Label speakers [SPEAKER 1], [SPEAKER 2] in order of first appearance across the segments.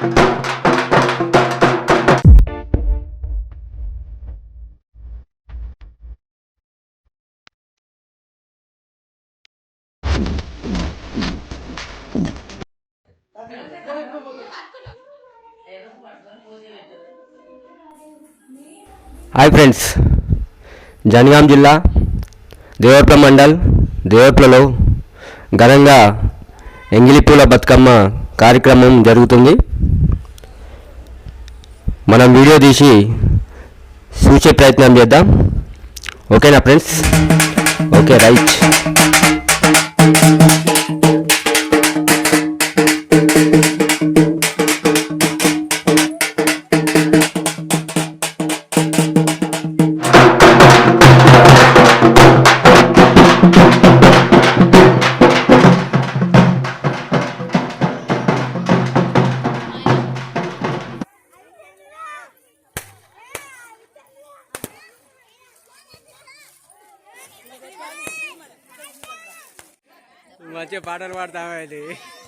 [SPEAKER 1] Hi friends Jangaon జిల్లా దేవరపల మండల్ దేవరపలలో ఘనంగా ఎంగిలిపూల బతుకమ్మ కార్యక్రమం జరుగుతుంది. మనం వీడియో తీసి చూసే ప్రయత్నం చేద్దాం. ఓకేనా ఫ్రెండ్స్? Okay right.
[SPEAKER 2] మంచిగా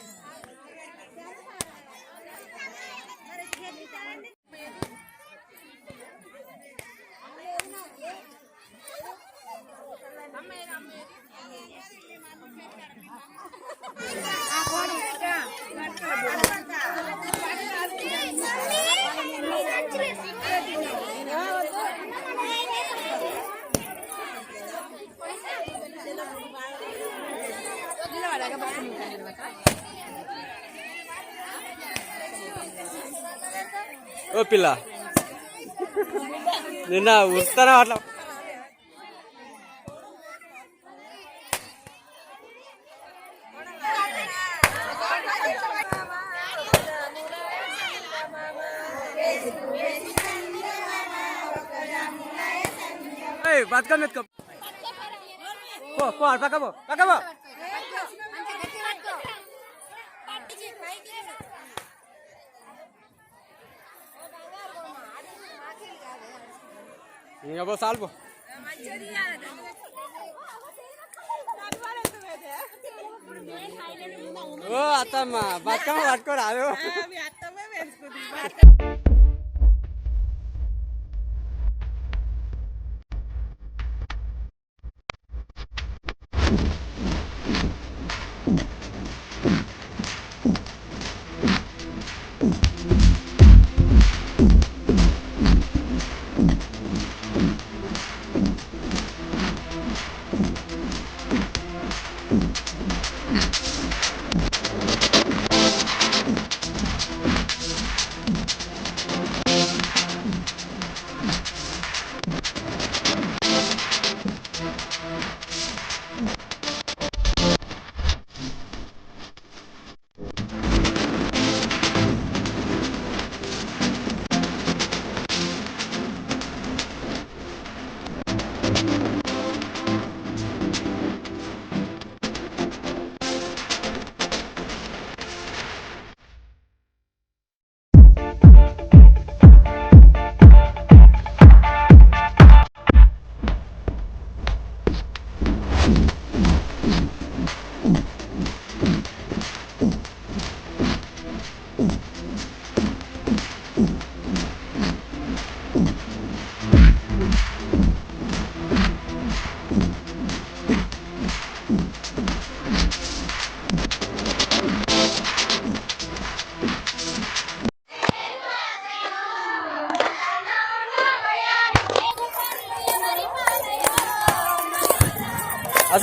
[SPEAKER 2] పాటలు పాడతామేది ఓ పిల్ల నిన్న ఉస్తారా అట్లా ఏయ్, బతుకమ్మ ఎత్తుకో పో పో అటు పక్క పో ఇంకా పో సాల్ పో ఓ అత్తమ్మ బతుకమ్మ పట్టుకోరాదు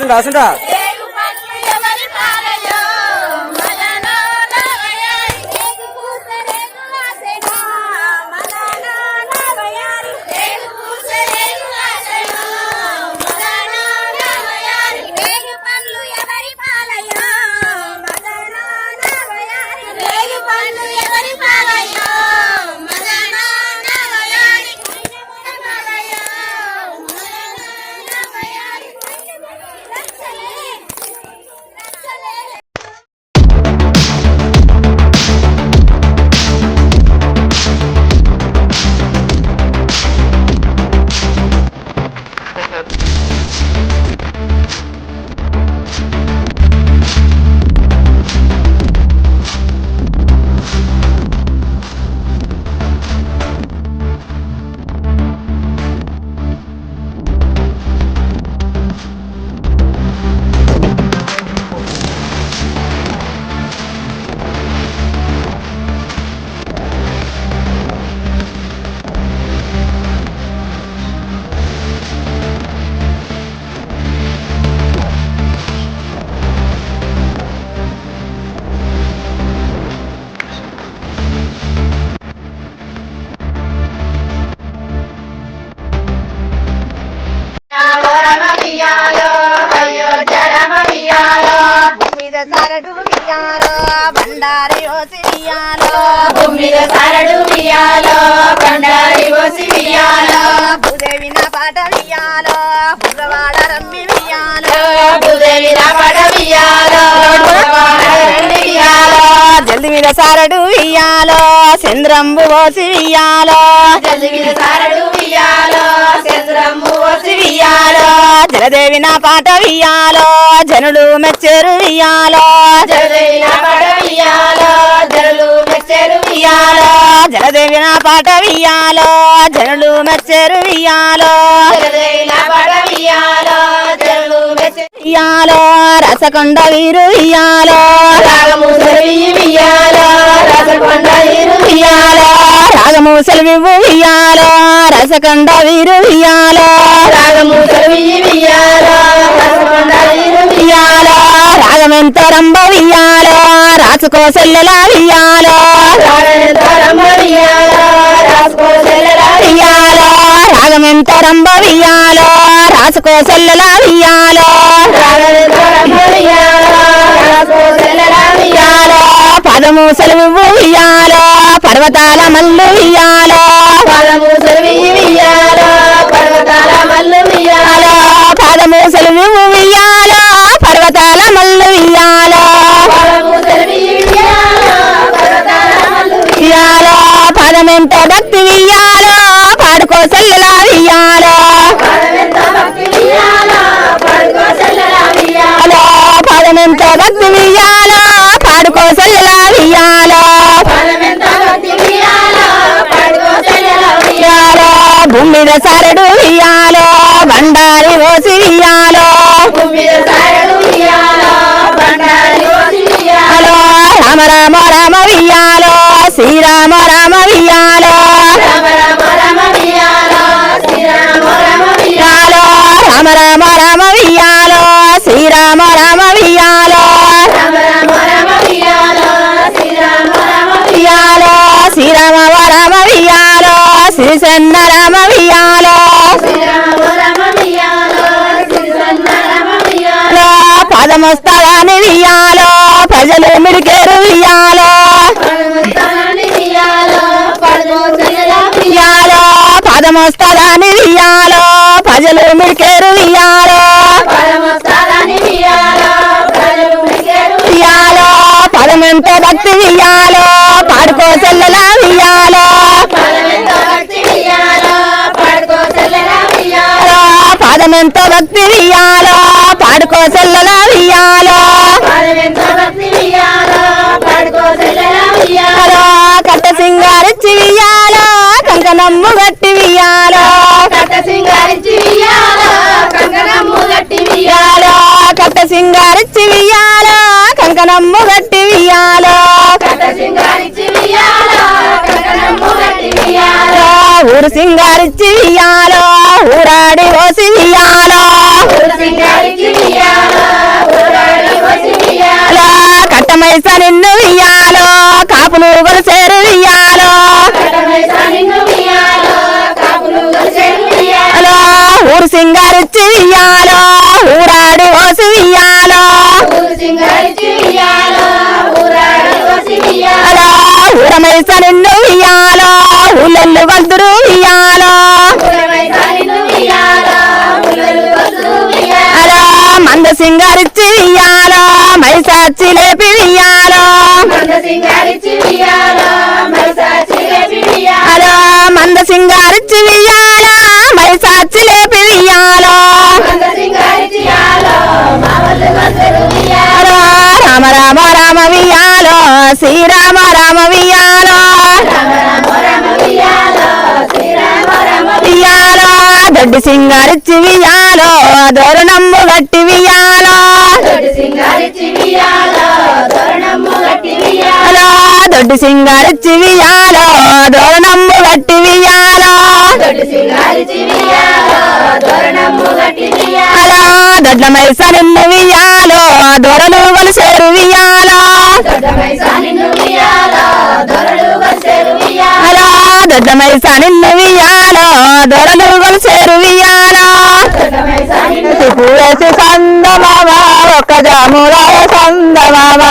[SPEAKER 2] 안
[SPEAKER 3] 녕하 세.
[SPEAKER 4] భూమిద సారడు వియాలో బండారి ఓసి వియాలో
[SPEAKER 3] భూదేవి నా పాట వియాలో బుర్రవాడ రమ్మి వియాలో
[SPEAKER 4] భూదేవి నా పడ వియాలో
[SPEAKER 3] జల్ది మీద సారడు వియాలో చంద్రంబు ఓసి వియాలో
[SPEAKER 4] జల్ది మీద సారడు వియాలో చంద్రమ్ము ఓసి వియాలో
[SPEAKER 3] జలదేవి నా పాట వియాలో జనులు మెచ్చేరు వియాలో
[SPEAKER 4] జలదేవి నా పడ వియాలో వియాలో
[SPEAKER 3] జలదేవి నా పాట వియాలో జనులు మెచ్చేరు
[SPEAKER 4] మెచ్చెరు
[SPEAKER 3] వియాలో రసకొండ వీరు
[SPEAKER 4] రాగము వియాలో రసకొండ
[SPEAKER 3] రాగము వీరు
[SPEAKER 4] రాగము రసకొండ
[SPEAKER 3] రాగమెంత రాసుకో సెల్లెల వియాలో రాగమెంత రంభవియాలో రాసుకో సెల్లలా వియాలో పదము సెలవు వియాలో పర్వతాల మల్లు వియాలో
[SPEAKER 4] పదము వియాలో పర్వతాల మల్లు వియాలో
[SPEAKER 3] పాదము సెలవు వియాలో పర్వతాల మల్లు వియాలో పదమెంత భక్తి వియాలో పాడుకో సెల్లెల వియాలో
[SPEAKER 4] పదమెంత భక్తి వియాలో పడుకో
[SPEAKER 3] సెల్లెల వియాలో భూమి మీద సారడు వియాలో బండారి ఓసి వియాలో రామ రామ రామ శ్రీరామ రామ వియాలో
[SPEAKER 4] రామ రామ రామ వియాలో శ్రీరామ రామ వియాలో
[SPEAKER 3] రామ రామ రామ వియాలో శ్రీరామ రామ వియాలో
[SPEAKER 4] రామ రామ రామ వియాలో శ్రీరామ రామ
[SPEAKER 3] వియాలో శ్రీరామ రామ వియాలో శ్రీసన్న రామ వియాలో
[SPEAKER 4] శ్రీరామ రామ వియాలో శ్రీసన్న రామ వియాలో
[SPEAKER 3] పదమస్తవాని వియాలో ప్రజలు మిడికేరు వియాలో పదమస్తవాని వియాలో ప్రజలు మిడికేరు వియాలో
[SPEAKER 4] వియాలో
[SPEAKER 3] పదమెంత భక్తి వియాలో పాడుకో చెల్లెల వియాలో పదమెంత భక్తి వియాలో పాడుకో చెల్లెల వియాలో కట్ట సింగారిచ్చి వియాలో కంకణమ్ము ఊరు సింగారిచ్చి వియాలో ఊరాడి ఓసి వియాలో
[SPEAKER 4] ఊరు
[SPEAKER 3] ఊరమైస నిన్ను వియాలో వద్దురు గంతురు వియాలో మంద సింగారిచ్చి వియాలో మైసాచి లేపి వియాలో
[SPEAKER 4] మంద
[SPEAKER 3] మంద సింగారిచ్చి వియాలో మైసాచి లేపి శ్రీరామ రామ వియాలో
[SPEAKER 4] వియాలో
[SPEAKER 3] దొడ్డి సింగారిచ్చి వియాలో దోరణమ్ము గట్టి వియాలో దొడ్డి సింగారిచ్చి వియాలో దోరణమ్ము గట్టి వియాలో
[SPEAKER 4] తోటి సింగారించి వియాలో
[SPEAKER 3] దొరలు వలసేరు వియాలో
[SPEAKER 4] దొరలుగా నిన్ను వియాలా దొరలుగా చేరు వియాలా
[SPEAKER 5] పూరేసి సందమామ ఒక్క జాములాయ సందమామ.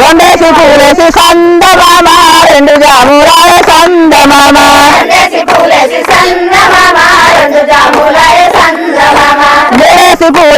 [SPEAKER 5] రెండేసి పూలేసి సందమామ రెండు జాములాయ సందమామ. పూలేసి సందమామ.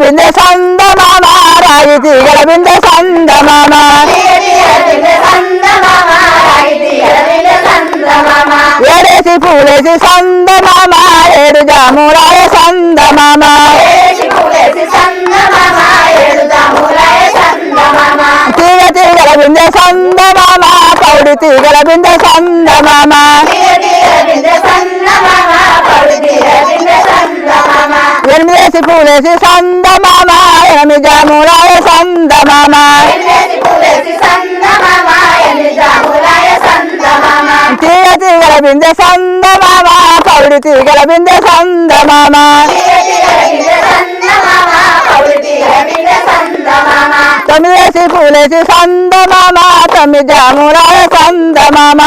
[SPEAKER 5] బిందె సందమామ రాయి తీగల బిందె సందమామ ఏడేసి పూలేసి సందమామ ఏడు జామురాయ సందమామ తీగ తీగల బిందె సందమామ పౌడి తీగల బిందె సందమామ ఎనిమిదేసి పూలేసి సందమామ ఎనిమిది జాములాయ సందమామ తీగ తీగల బిందె సందమామ పౌడి తీగల బిందె సందమామ తమిళసి పూలేసి సందమామ తమి జామురాయ సందమామ.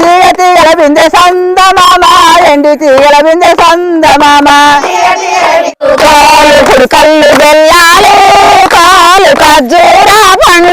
[SPEAKER 5] తీయ తీయల బిందె సందమామ ఎండి తీయల బిందె సందమామ. కాలు కళ్ళు వెళ్ళాలి కాలు ఖర్జూరా పండ్లు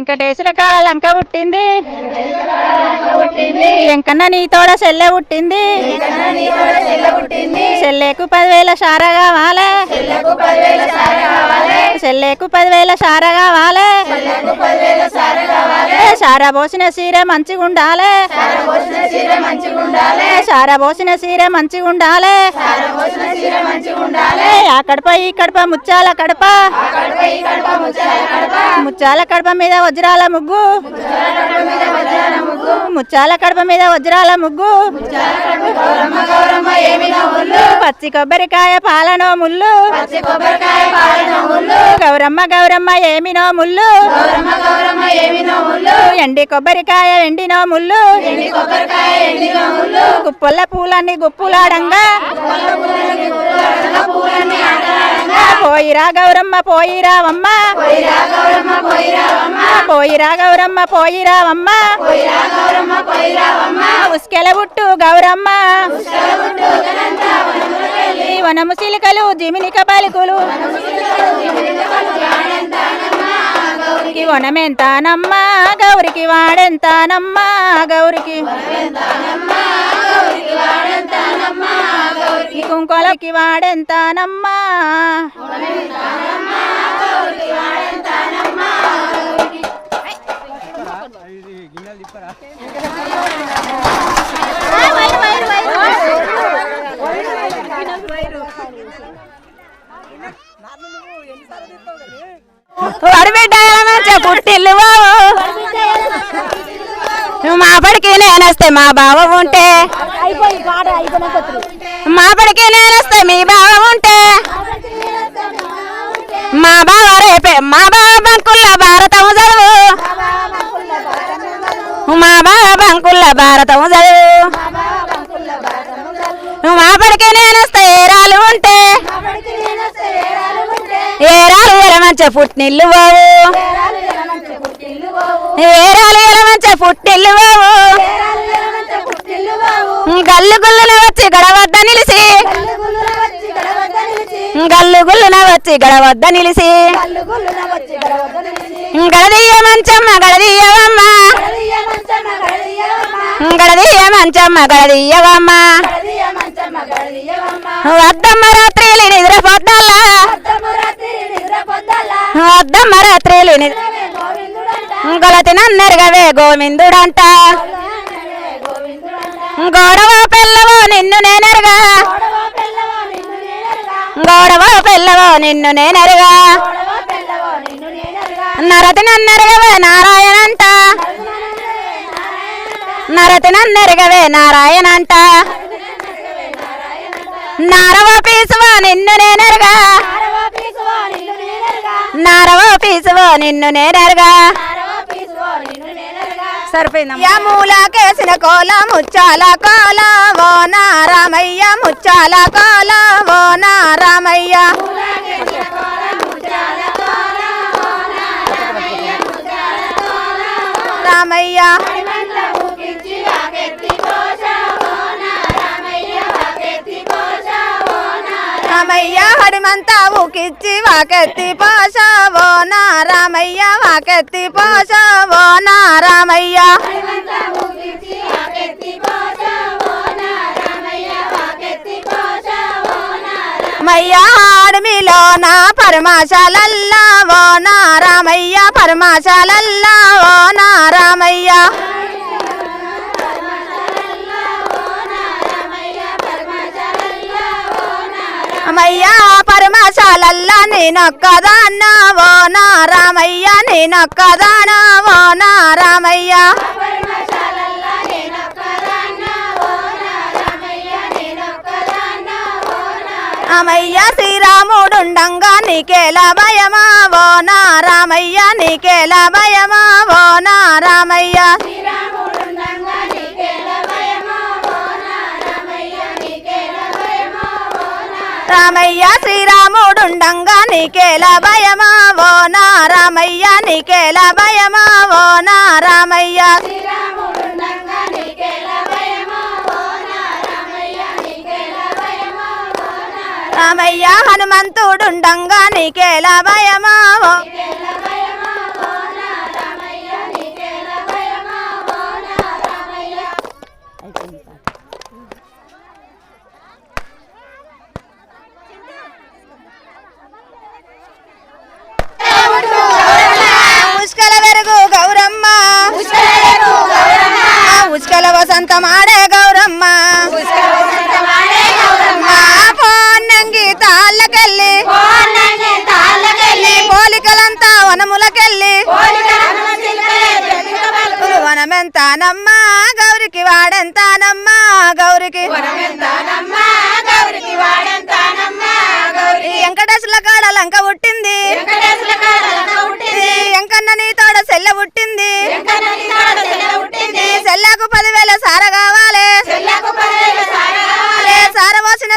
[SPEAKER 4] వెంకటేశ్వర కాడ లంక పుట్టింది. వెంకన్న నీ తోడ చెల్లె పుట్టింది. చెల్లెకు పదివేల సార కావాలే. చెల్లెకు పదివేల సార కావాలే. సార పోసిన సీర మంచిగా ఉండాలే సార పోసిన సీర మంచిగా ఉండాలే అక్కడప ఈ కడప ముచ్చాల కడప. ముచ్చాల కడప మీద వజ్రాల ముగ్గు. ముచ్చాల కడప మీద వజ్రాల ముగ్గు. పచ్చి కొబ్బరికాయ పాలనో ముల్లు గౌరమ్మ గౌరమ్మ ఏమినో ముల్లు ఎండి కొబ్బరికాయ ఎండినో ముల్లు గుప్పల పూలన్నీ గుప్పులాడంగా. పోయిరా గౌరమ్మ పోయిరావమ్మ. పోయిరా గౌరమ్మ పోయిరావమ్మ. ఉస్కెల బుట్టు గౌరమ్మ. ఈ వనము చిలుకలు జిమినిక పలుకులు. గౌరికి వనమెంతానమ్మా గౌరికి వాడెంతానమ్మా గౌరికి కుంకొలకి వాడెంతానమ్మా? వడిబిడ్డ పుట్టిల్లు మా పడికి నేనేస్తే మా బావ ఉంటే. మా పడికి నేనేస్తే మీ బావ ఉంటే. మా బావ రేపే మా బావ బంకుల్లో భారతం చదువు. మా బావ బంకుల్లో భారతం చదువు. మా పడికి నేనేస్తే ఏరాలు ఉంటే. ఏరాలు ఎలమంచ పుట్టినిల్లు బావు ఏరాలు ఎలమంచ పుట్టిల్లు బావు గల్లు గుల్లున వచ్చి గడవద్ద నిలిసి. గల్లు గుల్లున వచ్చి గడవద్ద నిలిసి. గడదీయ మంచమ్మ గడదీయవమ్మ గడదీయ మంచమ్మ గడదీయవమ్మ వద్దమ్మ రాత్రి నిద్ర పొద్దల్లా వద్దమ్మ రాత్రి నిద్ర గొలతిన నెరగవే గోవిందుడంట. గోడవ పిల్లవో నిన్ను నేనెరగా గోడవ పిల్లవో నిన్ను నేనెరగా నరతి నన్నెరగవే నారాయణంట. నరతి నన్నెరగవే నారాయణంట. నారవ పీసువో నిన్ను నేనెరగా నారవ పీసువో నిన్ను నేనెరగా సరిపోయిందా మూలకేసిన కోల ముచ్చాల కోల ఓ నారామయ్య ముచ్చాల కోల ఓ నారామయ్య. రామయ్య. హనుమంత ఊకిచ్చి వాకెత్తి పోషావో నా రామయ్య వాకెత్తి పోషావో నా రామయ్య మయ్యా ఆడమిలో నా పరమాశాలల్లా ఓ నా రామయ్య పరమాశాలల్లా ఓ నా రామయ్య అమ్మయ్యా పరమశాలల్లా నేనొక్కదాన్నా ఓ నా రామయ్య. నేనొక్కదానా ఓ నా రామయ్య అమయ్య శ్రీరాముడుండంగా నీకేలా భయమా ఓ నా రా
[SPEAKER 3] నీకేలా భయమా ఓ నా రామయ్య.
[SPEAKER 4] రామయ్య
[SPEAKER 3] శ్రీరాముడుండంగా నీకేలా భయమా? ఓ నా రామయ్య నీకేలా భయమా? ఓ నా రామయ్య.
[SPEAKER 4] రామయ్య
[SPEAKER 3] హనుమంతుడుండంగా నీకేల భయమా? ఓ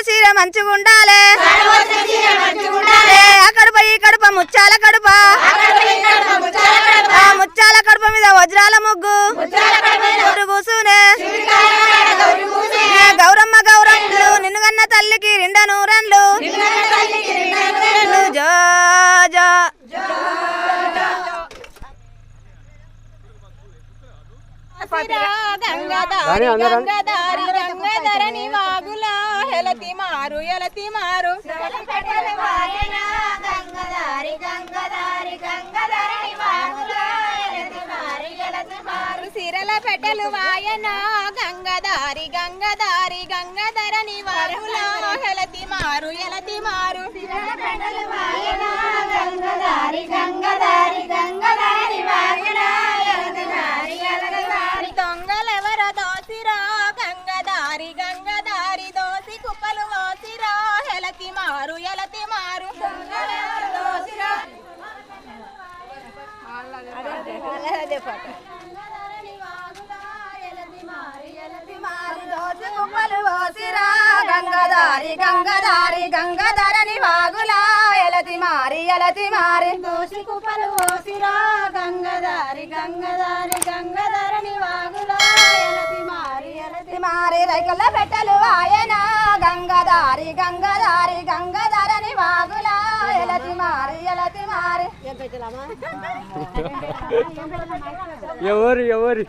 [SPEAKER 3] చీర ఏ ఆ కడుప ఈ కడుప ముచ్చాల కడుప.
[SPEAKER 4] అక్కడ పోయి కడప ముచ్చాల కడప
[SPEAKER 3] ఆ ముచ్చాల కడుప మీద వజ్రాల ముగ్గు. కూసునే గౌరమ్మ గౌరమ్మలు నిన్ను కన్న తల్లికి రెండ నూరన్లు జో సిరల పెట్టెలు వాయన గంగదారి గంగదారి గంగధరణి వాగుల హెలతి మారు ఎలతి మారు
[SPEAKER 4] పెడలు వాయన గంగదారి గంగదారి గంగదారి
[SPEAKER 3] గంగదారి గంగధరణి వాగులా ఎలతి మారి ఎలతి మారి.
[SPEAKER 4] దోసి కుప్పలు ఓసిరా గంగదారి గంగదారి గంగధరణి వాగులా ఎలతి మారి
[SPEAKER 3] ఎలతి మారి రైకల పెట్టెలు ఆయన గంగదారి గంగదారి గంగధరణి వాగులా ఎలతి మారి ఎలతి మారి.
[SPEAKER 2] ఎవరు ఎవరు?